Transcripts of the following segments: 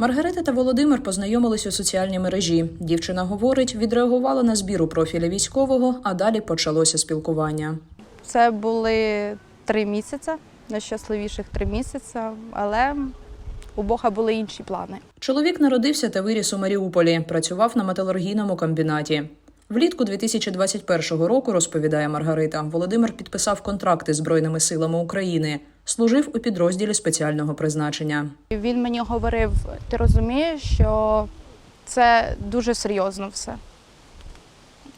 Маргарита та Володимир познайомились у соціальній мережі. Дівчина говорить, відреагувала на збір у профілі військового, а далі почалося спілкування. Це були три місяці, найщасливіших три місяці, але у Бога були інші плани. Чоловік народився та виріс у Маріуполі, працював на металургійному комбінаті. Влітку 2021 року, розповідає Маргарита, Володимир підписав контракти з Збройними силами України, служив у підрозділі спеціального призначення. Він мені говорив: ти розумієш, що це дуже серйозно все.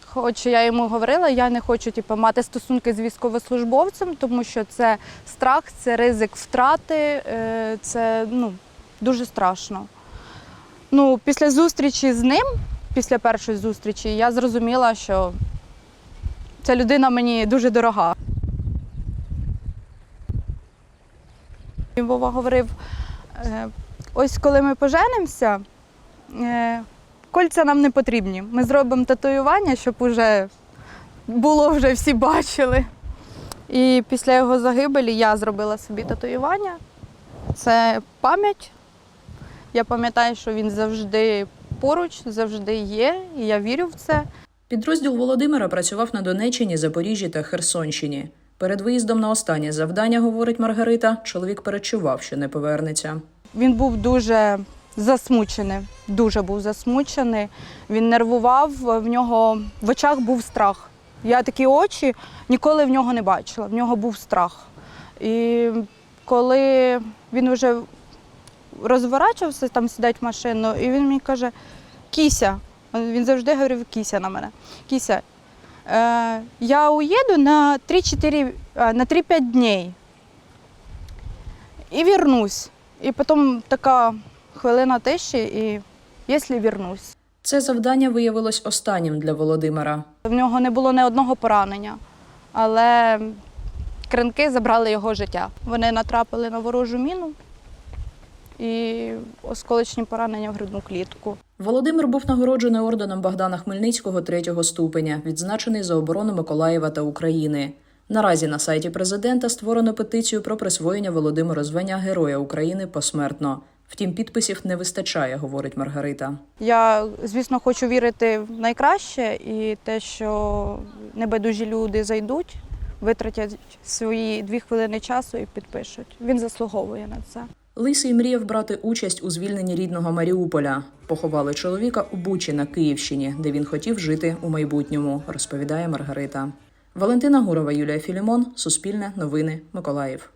Хоч я йому говорила, я не хочу типу, мати стосунки з військовослужбовцем, тому що це страх, це ризик втрати, е, це ну, дуже страшно. Ну, після зустрічі з ним, після першої зустрічі, я зрозуміла, що ця людина мені дуже дорога. І Вова говорив: е, ось коли ми поженимося, е, кольця нам не потрібні. Ми зробимо татуювання, щоб уже було вже всі бачили. І після його загибелі я зробила собі татуювання. Це пам'ять. Я пам'ятаю, що він завжди поруч, завжди є, і я вірю в це. Підрозділ Володимира працював на Донеччині, Запоріжжі та Херсонщині. Перед виїздом на останнє завдання, говорить Маргарита, чоловік перечував, що не повернеться. Він був дуже засмучений, дуже був засмучений. Він нервував, в нього в очах був страх. Я такі очі ніколи в нього не бачила. В нього був страх. І коли він вже розворачувався, там сідать в машину, і він мені каже: Кіся, він завжди говорив Кіся на мене. Кіся, я уїду на 3-4, е, на 3-5 днів і вернусь. І потім така хвилина тиші, і якщо вернусь. Це завдання виявилось останнім для Володимира. В нього не було ні одного поранення, але кринки забрали його життя. Вони натрапили на ворожу міну і осколочні поранення в грудну клітку. Володимир був нагороджений орденом Богдана Хмельницького третього ступеня, відзначений за оборону Миколаєва та України. Наразі на сайті президента створено петицію про присвоєння Володимиру звання Героя України посмертно. Втім, підписів не вистачає, говорить Маргарита. Я, звісно, хочу вірити в найкраще і те, що небайдужі люди зайдуть, витратять свої дві хвилини часу і підпишуть. Він заслуговує на це. Лисий мріяв брати участь у звільненні рідного Маріуполя. Поховали чоловіка у Бучі на Київщині, де він хотів жити у майбутньому, розповідає Маргарита. Валентина Гурова, Юлія Філімон, Суспільне, Новини, Миколаїв.